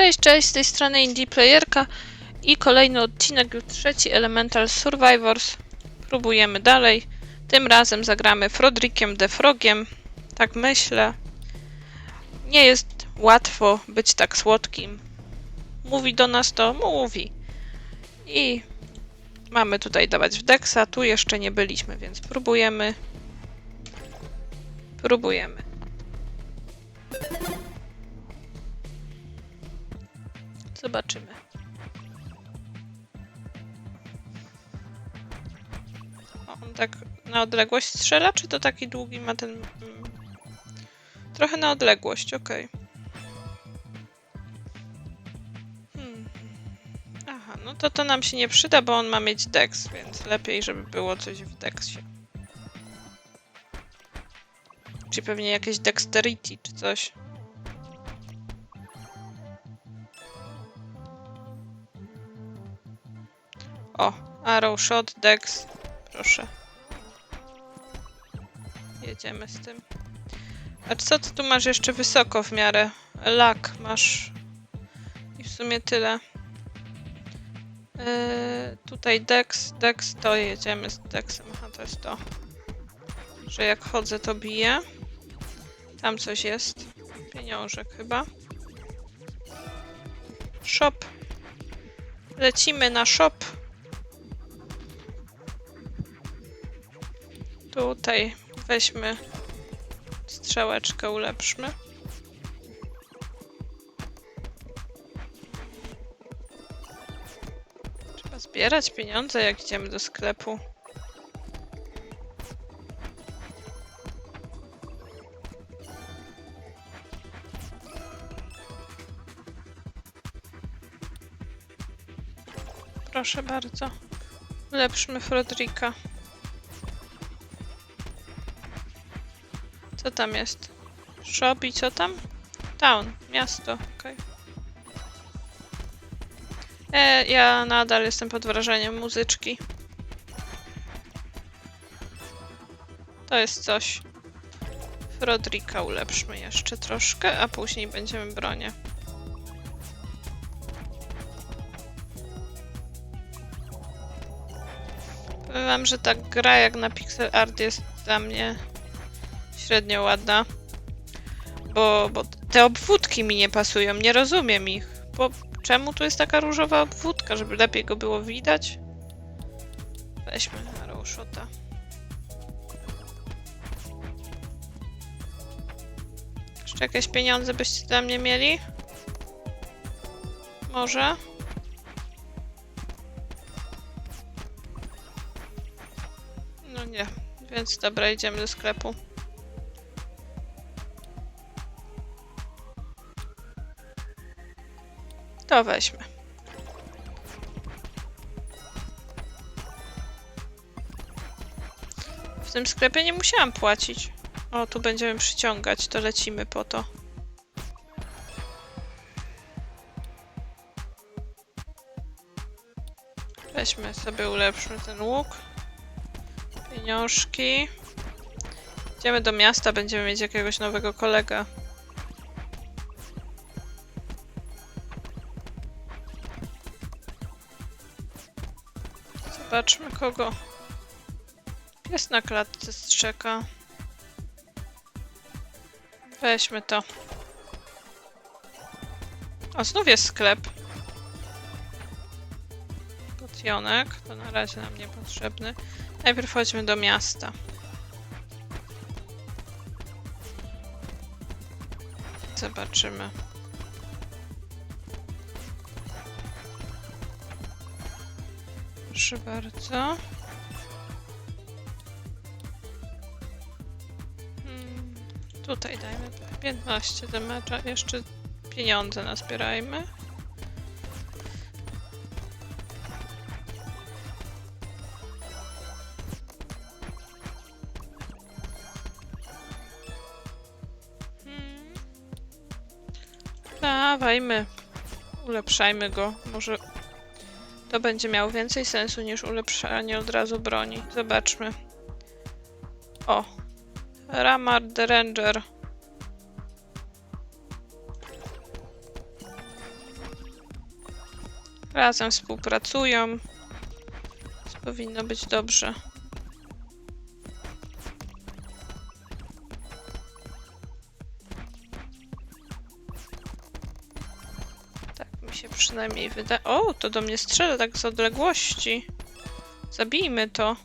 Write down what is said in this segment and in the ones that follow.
Cześć, cześć, z tej strony Indie Playerka i kolejny odcinek, już trzeci Elemental Survivors. Próbujemy dalej. Tym razem zagramy Frodrickiem the Frogiem. Tak myślę. Nie jest łatwo być tak słodkim. Mówi do nas to, mówi. I mamy tutaj dawać w Dexa, tu jeszcze nie byliśmy, więc próbujemy. Próbujemy. Zobaczymy. O, on tak na odległość strzela, czy to taki długi ma ten... mm, Trochę na odległość, okej. Hmm. Aha, no to to nam się nie przyda, bo on ma mieć dex, więc lepiej, żeby było coś w dexie. Czy pewnie jakieś dexterity, czy coś. Arrow shot, dex. Proszę. Jedziemy z tym. A co ty tu masz jeszcze wysoko w miarę? Lak masz. I w sumie tyle. Yy, tutaj dex, dex to jedziemy z dexem. Aha, to jest to. Że jak chodzę to bije. Tam coś jest. Pieniążek chyba. Shop. Lecimy na shop. Tutaj weźmy strzałeczkę, ulepszmy. Trzeba zbierać pieniądze, jak idziemy do sklepu. Proszę bardzo. Ulepszmy Frodrika. Co tam jest? Shop i co tam? Town, miasto, okej. E, ja nadal jestem pod wrażeniem muzyczki. To jest coś. Frodrika ulepszmy jeszcze troszkę, a później będziemy bronię. Powiem wam, że ta gra jak na pixel art jest dla mnie średnio ładna. Bo, bo te obwódki mi nie pasują, nie rozumiem ich. Bo czemu tu jest taka różowa obwódka, żeby lepiej go było widać? Weźmy Arrowshota. Jeszcze jakieś pieniądze byście dla mnie mieli? Może? No nie, więc dobra, idziemy do sklepu. To weźmy. W tym sklepie nie musiałam płacić. O, tu będziemy przyciągać, to lecimy po to. Weźmy sobie, ulepszmy ten łuk. Pieniążki. Idziemy do miasta, będziemy mieć jakiegoś nowego kolegę. Zobaczmy kogo. Pies na klatce strzeka. Weźmy to. O, znów jest sklep. Potionek, to na razie nam niepotrzebny. Najpierw chodźmy do miasta. Zobaczymy. Proszę bardzo. Hmm, tutaj dajmy 15 damage'a. Jeszcze pieniądze nazbierajmy. Hmm. Dawajmy. Ulepszajmy go. Może to będzie miało więcej sensu niż ulepszanie od razu broni. Zobaczmy. O. Ramar the Ranger. Razem współpracują. Więc powinno być dobrze. Przynajmniej wydaje. O, to do mnie strzela tak z odległości. Zabijmy to.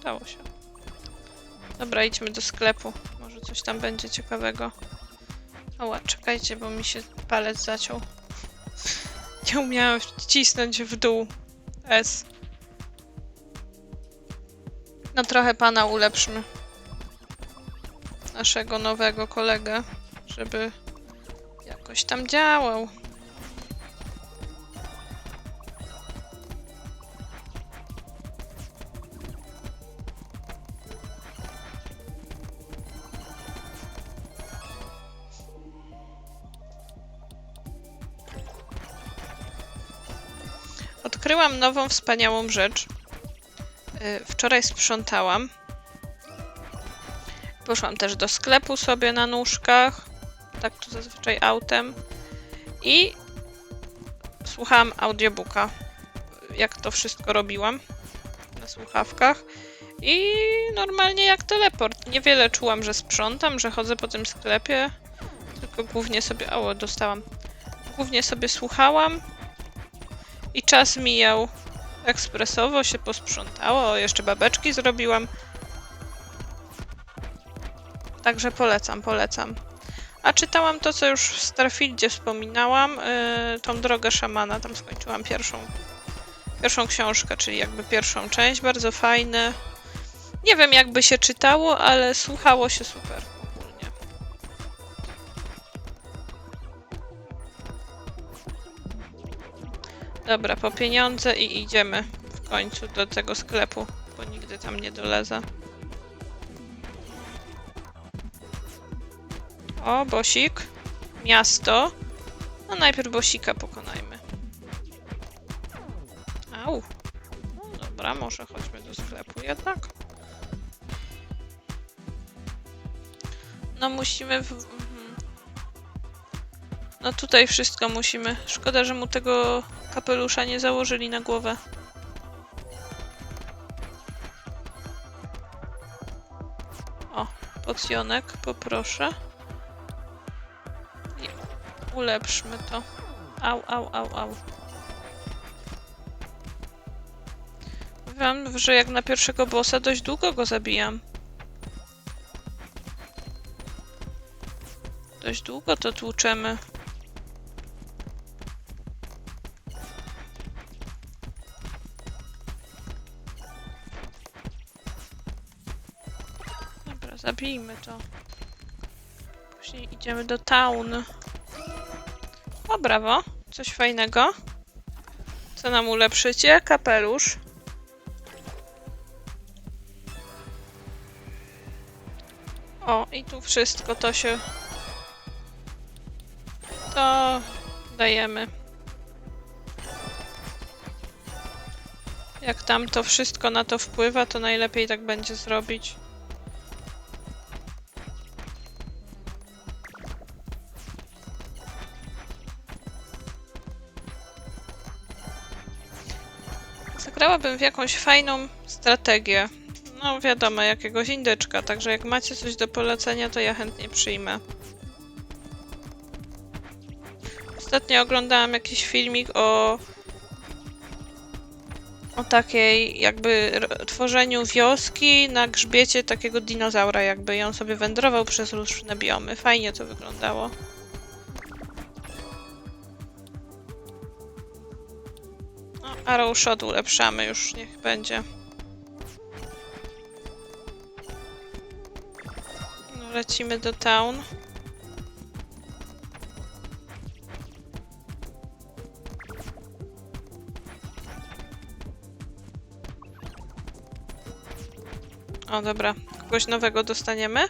Udało się. Dobra, idźmy do sklepu. Może coś tam będzie ciekawego. Oła, czekajcie, bo mi się palec zaciął. Nie umiałam wcisnąć w dół S. No trochę pana ulepszmy. Naszego nowego kolegę, żeby jakoś tam działał. Odkryłam nową, wspaniałą rzecz. Y, Wczoraj sprzątałam. Poszłam też do sklepu sobie na nóżkach. Tak tu zazwyczaj autem. I słuchałam audiobooka. Jak to wszystko robiłam na słuchawkach. I normalnie jak teleport. Niewiele czułam, że sprzątam, że chodzę po tym sklepie. Tylko głównie sobie. O, dostałam. Głównie sobie słuchałam. I czas mijał ekspresowo, się posprzątało, o, jeszcze babeczki zrobiłam. Także polecam, polecam. A czytałam to, co już w Starfieldzie wspominałam, yy, tą drogę szamana, tam skończyłam pierwszą, pierwszą książkę, czyli jakby pierwszą część, bardzo fajne. Nie wiem, jakby się czytało, ale słuchało się super ogólnie. Dobra, po pieniądze i idziemy w końcu do tego sklepu, bo nigdy tam nie dolezę. O, Bosik. Miasto. No najpierw Bosika pokonajmy. Au. No dobra, może chodźmy do sklepu jednak. No musimy w... mhm. No tutaj wszystko musimy. Szkoda, że mu tego kapelusza nie założyli na głowę. O, pocjonek, poproszę. Ulepszmy to. Au, au, au, au. Wiem, że jak na pierwszego bossa dość długo go zabijam. Dość długo to tłuczemy. Dobra, zabijmy to. Później idziemy do town. O, brawo. Coś fajnego. Co nam ulepszycie? Kapelusz. O, i tu wszystko to się... To dajemy. Jak tam to wszystko na to wpływa, to najlepiej tak będzie zrobić. Zagrałabym w jakąś fajną strategię. No wiadomo, jakiegoś indyczka, także jak macie coś do polecenia, to ja chętnie przyjmę. Ostatnio oglądałam jakiś filmik o o takiej jakby tworzeniu wioski na grzbiecie takiego dinozaura jakby i on sobie wędrował przez różne biomy. Fajnie to wyglądało. Arrow Shot ulepszamy już, niech będzie. No, lecimy do town. O, dobra. Kogoś nowego dostaniemy.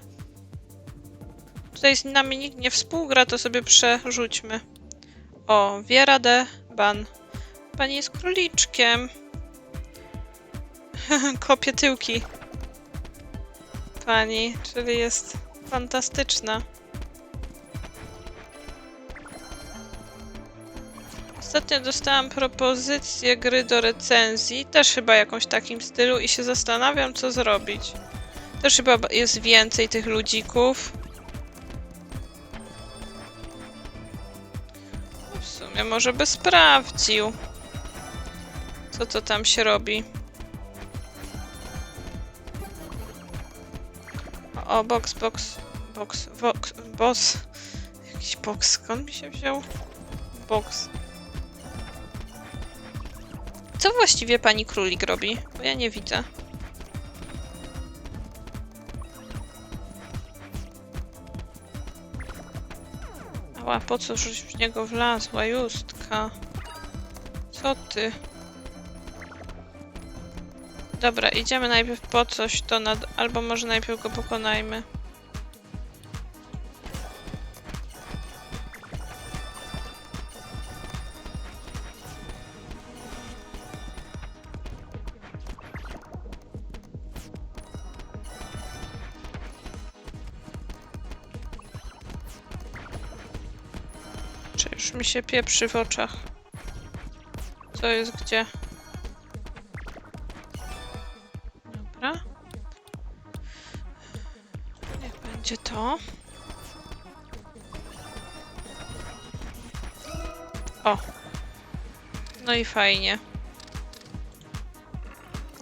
Tutaj z nami nikt nie współgra, to sobie przerzućmy. O, Wiera de Ban. Pani jest króliczkiem. Kopie tyłki. Pani, czyli jest fantastyczna. Ostatnio dostałam propozycję gry do recenzji, też chyba jakąś takim stylu i się zastanawiam, co zrobić. Też chyba jest więcej tych ludzików. W sumie może by sprawdził, co to tam się robi. O, box, box, box, box, boss. Jakiś box, skąd mi się wziął? Box. Co właściwie pani królik robi? Bo ja nie widzę. Ała, po co żeś w niego wlazła, Justka? Co ty? Dobra, idziemy najpierw po coś, to nad... albo może najpierw go pokonajmy. Czy już mi się pieprzy w oczach? Co jest gdzie? No i fajnie.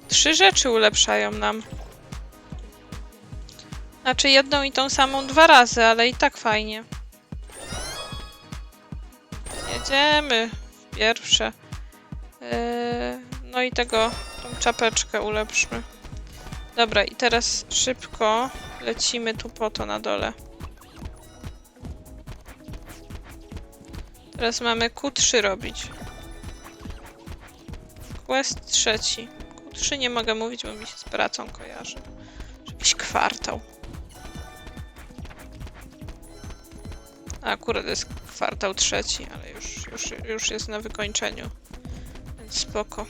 Trzy rzeczy ulepszają nam. Znaczy jedną i tą samą dwa razy, ale i tak fajnie. Jedziemy pierwsze. Eee, no i tego, tą czapeczkę ulepszmy. Dobra, i teraz szybko lecimy tu po to na dole. Teraz mamy Q3 robić. Quest trzeci. Q3 nie mogę mówić, bo mi się z pracą kojarzy. Jakiś kwartał. A akurat jest kwartał trzeci, ale już, już, już jest na wykończeniu. Więc spoko.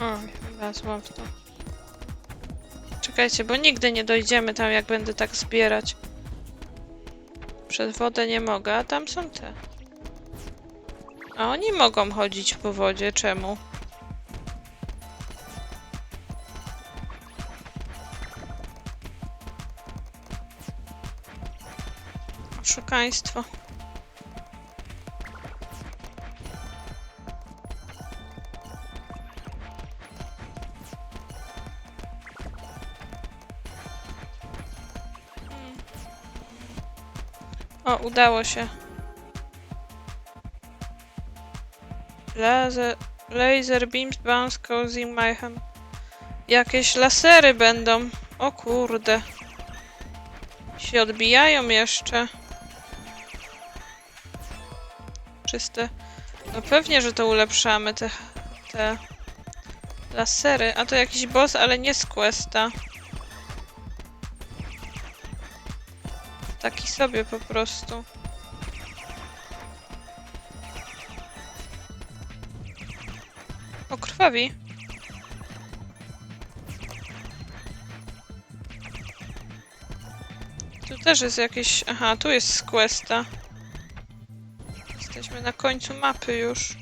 O, wlazłam w to. Czekajcie, bo nigdy nie dojdziemy tam, jak będę tak zbierać. Przez wodę nie mogę, a tam są te. A oni mogą chodzić po wodzie, czemu? Oszukaństwo. Udało się. Laser, laser beams bounce causing mayhem. Jakieś lasery będą. O kurde. Się odbijają jeszcze. Czyste. No pewnie, że to ulepszamy te, te lasery. A to jakiś boss, ale nie z questa. Taki sobie po prostu. O, krwawi. Tu też jest jakieś... Aha, tu jest questa. Jesteśmy na końcu mapy już.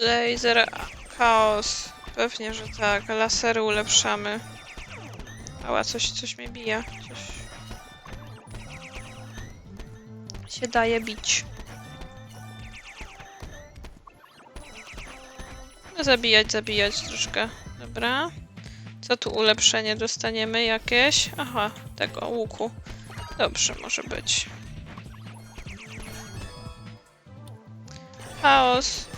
Laser chaos. Pewnie, że tak. Lasery ulepszamy. Ała, coś, coś mnie bije. Coś się daje bić. No, zabijać, zabijać troszkę. Dobra. Co tu ulepszenie dostaniemy jakieś? Aha, tego łuku. Dobrze, może być. Chaos.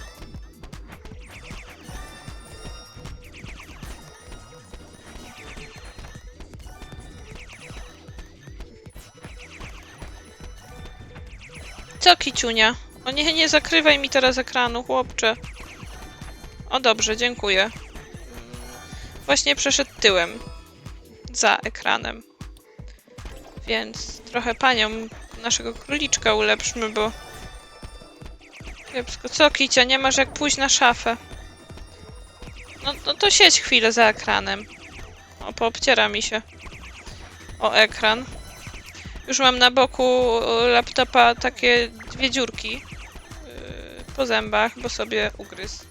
Co, kiciunia? O nie, nie zakrywaj mi teraz ekranu, chłopcze. O dobrze, dziękuję. Właśnie przeszedł tyłem. Za ekranem. Więc trochę panią naszego króliczka ulepszmy, bo... Kiepsko. Co, Kicia, nie masz jak pójść na szafę? No, no to siedź chwilę za ekranem. O, poobciera mi się. O ekran. Już mam na boku laptopa takie dwie dziurki yy, po zębach, bo sobie ugryzł.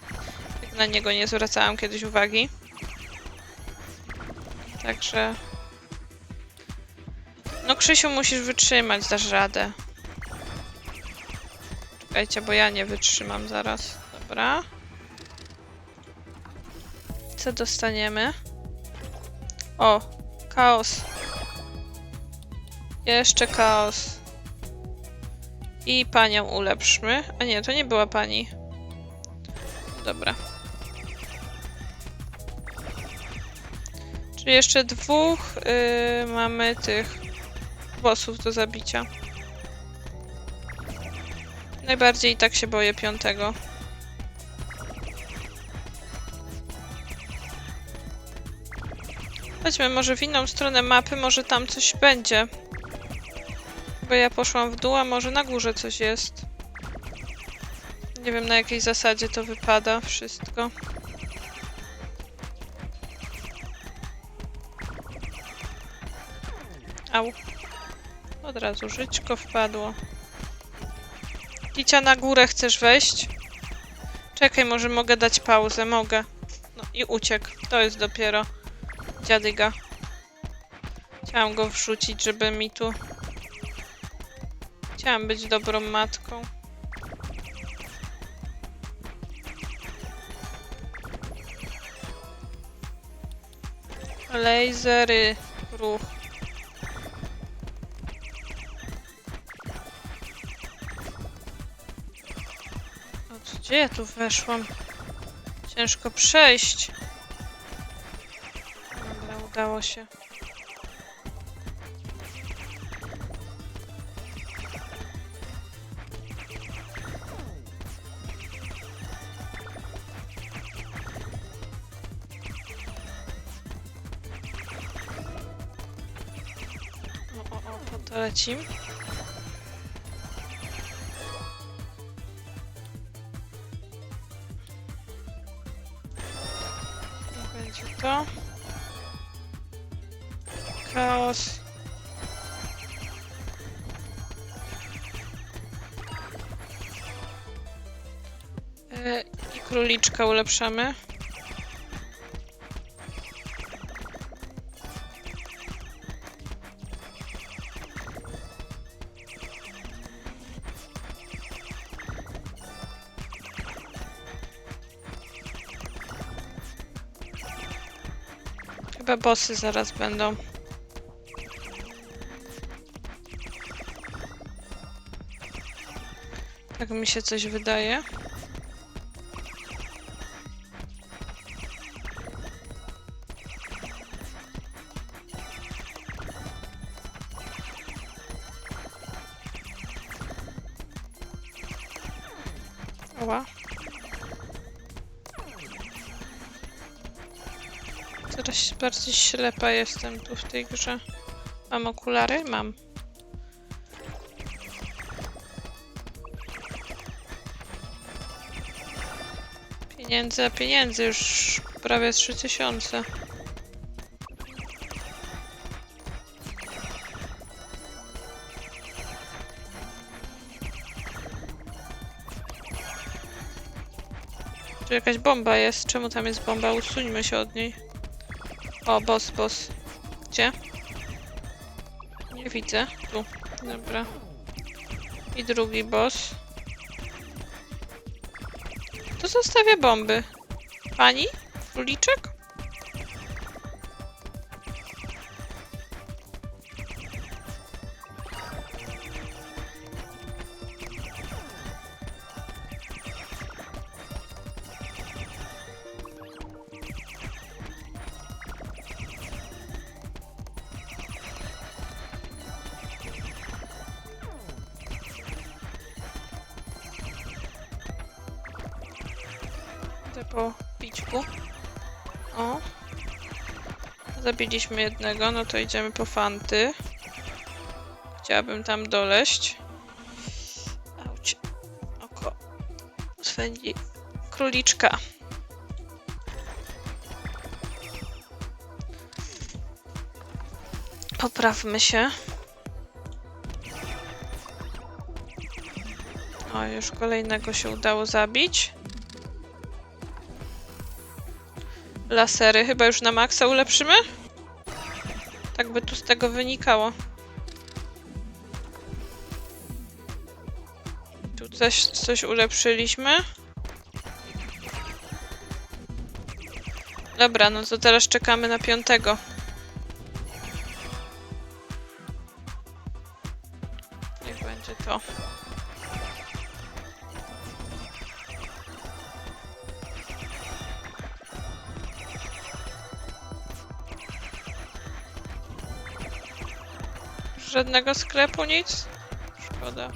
Jak na niego nie zwracałam kiedyś uwagi. Także... No Krzysiu, musisz wytrzymać, dasz radę. Czekajcie, bo ja nie wytrzymam zaraz. Dobra. Co dostaniemy? O, chaos. Jeszcze chaos. I panią ulepszmy. A nie, to nie była pani. Dobra. Czyli jeszcze dwóch yy, mamy tych bossów do zabicia. Najbardziej i tak się boję piątego. Chodźmy może w inną stronę mapy, może tam coś będzie. Bo ja poszłam w dół, a może na górze coś jest. Nie wiem na jakiej zasadzie to wypada wszystko. Au. Od razu żyćko wpadło. Kicia na górę chcesz wejść? Czekaj, może mogę dać pauzę, mogę. No i uciekł. To jest dopiero dziadyga. Chciałam go wrzucić, żeby mi tu... Chciałam być dobrą matką. Lasery. Ruch. O, to gdzie ja tu weszłam? Ciężko przejść. Dobra, udało się. O, po to lecim. I będzie to. Chaos. E, I króliczka ulepszamy. Chyba bossy zaraz będą. Tak mi się coś wydaje. Bardziej ślepa jestem tu w tej grze. Mam okulary? Mam. Pieniędzy, a pieniędzy już prawie 3000. Tu jakaś bomba jest. Czemu tam jest bomba? Usuńmy się od niej. O, boss, boss. Gdzie? Nie widzę. Tu. Dobra. I drugi boss. To zostawia bomby. Pani? Króliczek? Po pićku. O. Zabiliśmy jednego, no to idziemy po fanty. Chciałabym tam doleść. Auć. Oko. Swędzi króliczka. Poprawmy się. O, już kolejnego się udało zabić. Lasery chyba już na maksa ulepszymy? Tak by tu z tego wynikało. Tu coś, coś ulepszyliśmy. Dobra, no to teraz czekamy na piątego. Żadnego sklepu, nic? Szkoda.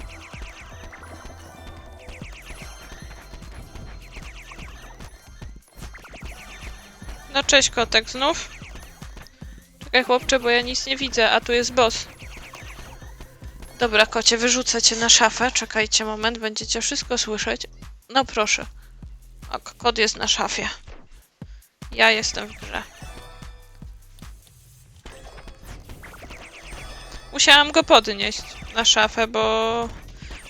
No cześć kotek znów. Czekaj chłopcze, bo ja nic nie widzę, a tu jest boss. Dobra kocie, wyrzucę cię na szafę. Czekajcie moment, będziecie wszystko słyszeć. No proszę. O, kot jest na szafie. Ja jestem w grze. Musiałam go podnieść na szafę, bo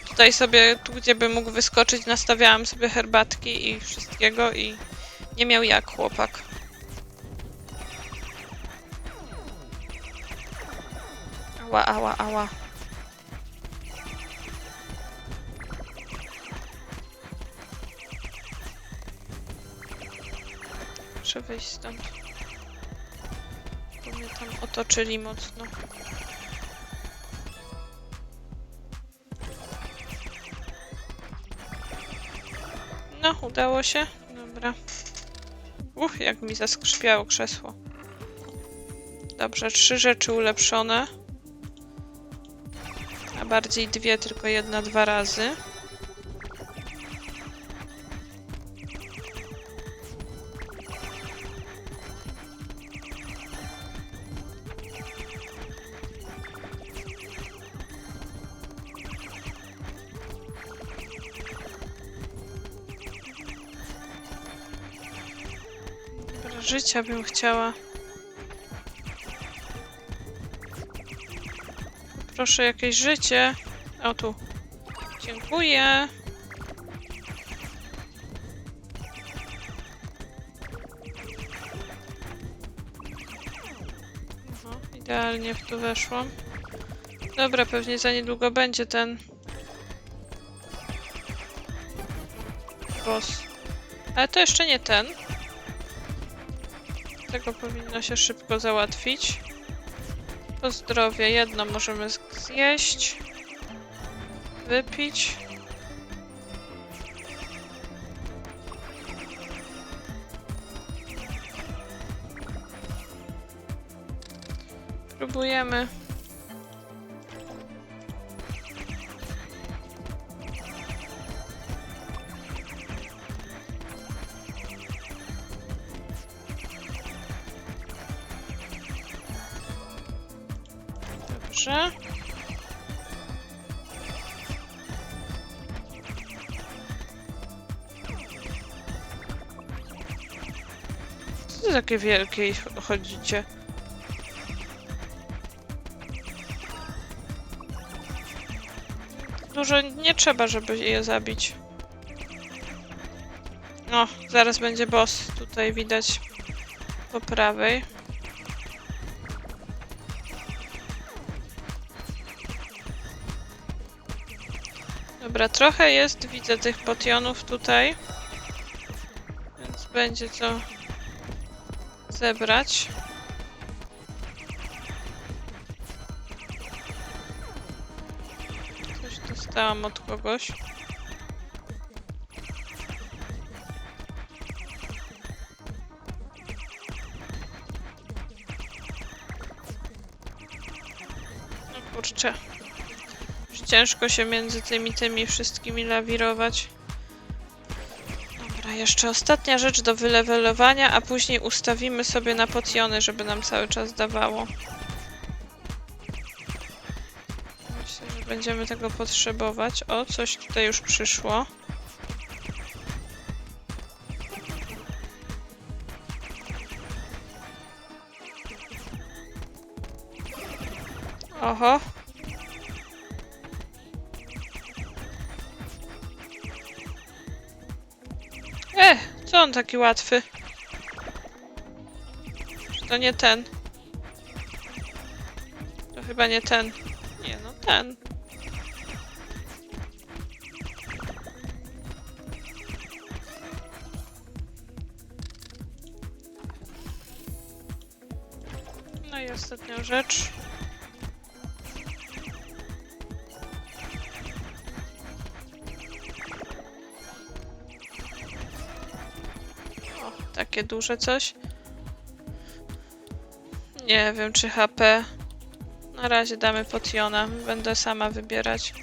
tutaj sobie, tu gdzie by mógł wyskoczyć, nastawiałam sobie herbatki i wszystkiego i nie miał jak chłopak. Ała, ała, ała. Muszę wyjść stąd. Bo mnie tam otoczyli mocno. No, udało się. Dobra. Uch, jak mi zaskrzypiało krzesło. Dobrze, trzy rzeczy ulepszone. A bardziej dwie, tylko jedna dwa razy. Życia bym chciała. Proszę jakieś życie. O tu. Dziękuję. No, idealnie w to weszłam. Dobra, pewnie za niedługo będzie ten boss. Ale to jeszcze nie ten. Tego powinno się szybko załatwić. Pozdrowie. Jedno możemy zjeść. Wypić. Próbujemy. Co to takie wielkie i ch- chodzicie? Dużo nie trzeba, żeby je zabić. No, zaraz będzie boss. Tutaj widać po prawej. Dobra, trochę jest, widzę tych potionów tutaj. Więc będzie co zebrać. Coś dostałam od kogoś. No kurczę. Ciężko się między tymi tymi wszystkimi lawirować. Jeszcze ostatnia rzecz do wylewelowania, a później ustawimy sobie na potiony, żeby nam cały czas dawało. Myślę, że będziemy tego potrzebować. O, coś tutaj już przyszło. Oho. On taki łatwy? Czy to nie ten? To chyba nie ten. Nie, no ten. No i ostatnia rzecz. Duże coś. Nie wiem, czy HP. Na razie damy potiona. Będę sama wybierać.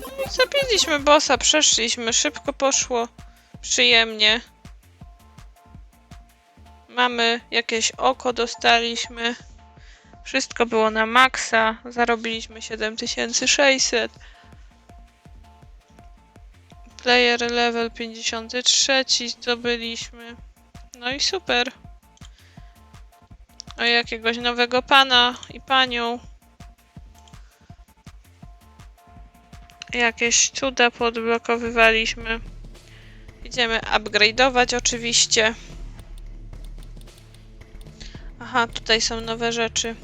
No zabiliśmy bossa, przeszliśmy, szybko poszło, przyjemnie. Mamy jakieś oko, dostaliśmy. Wszystko było na maksa. Zarobiliśmy 7600. Player level 53 zdobyliśmy. No i super. O jakiegoś nowego pana i panią. Jakieś cuda podblokowywaliśmy. Idziemy upgrade'ować oczywiście. Aha, tutaj są nowe rzeczy.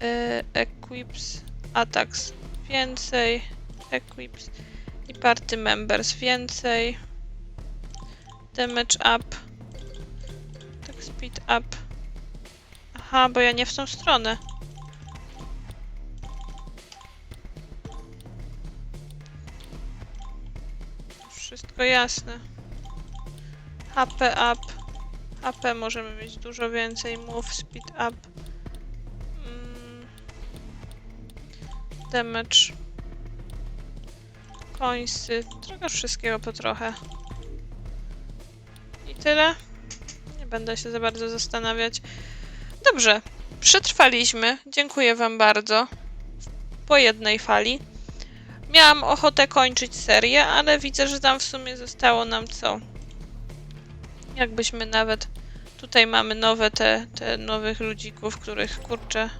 Yy, equips, attacks więcej, equips i party members więcej. Damage up. Tak speed up. Aha, bo ja nie w tą stronę. Wszystko jasne. HP up. HP możemy mieć dużo więcej. Move, speed up. Mm. Damage. Coinsy. Trochę wszystkiego po trochę. I tyle. Nie będę się za bardzo zastanawiać. Dobrze. Przetrwaliśmy. Dziękuję Wam bardzo. Po jednej fali. Miałam ochotę kończyć serię, ale widzę, że tam w sumie zostało nam co? Jakbyśmy nawet tutaj mamy nowe te, te nowych ludzików, których kurczę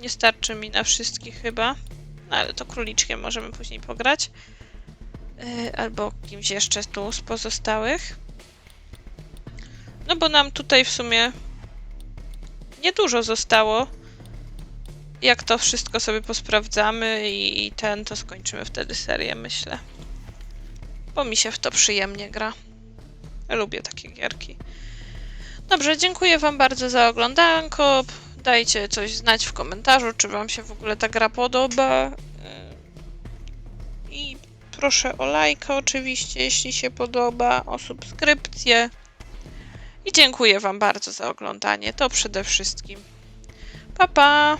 nie starczy mi na wszystkich chyba. No ale to króliczkiem możemy później pograć. Yy, albo kimś jeszcze tu z pozostałych. No bo nam tutaj w sumie niedużo zostało. Jak to wszystko sobie posprawdzamy i, i ten, to skończymy wtedy serię, myślę. Bo mi się w to przyjemnie gra. Lubię takie gierki. Dobrze, dziękuję Wam bardzo za oglądanko. Dajcie coś znać w komentarzu, czy Wam się w ogóle ta gra podoba. Yy, I proszę o lajka oczywiście, jeśli się podoba, o subskrypcję. I dziękuję Wam bardzo za oglądanie. To przede wszystkim. Pa pa!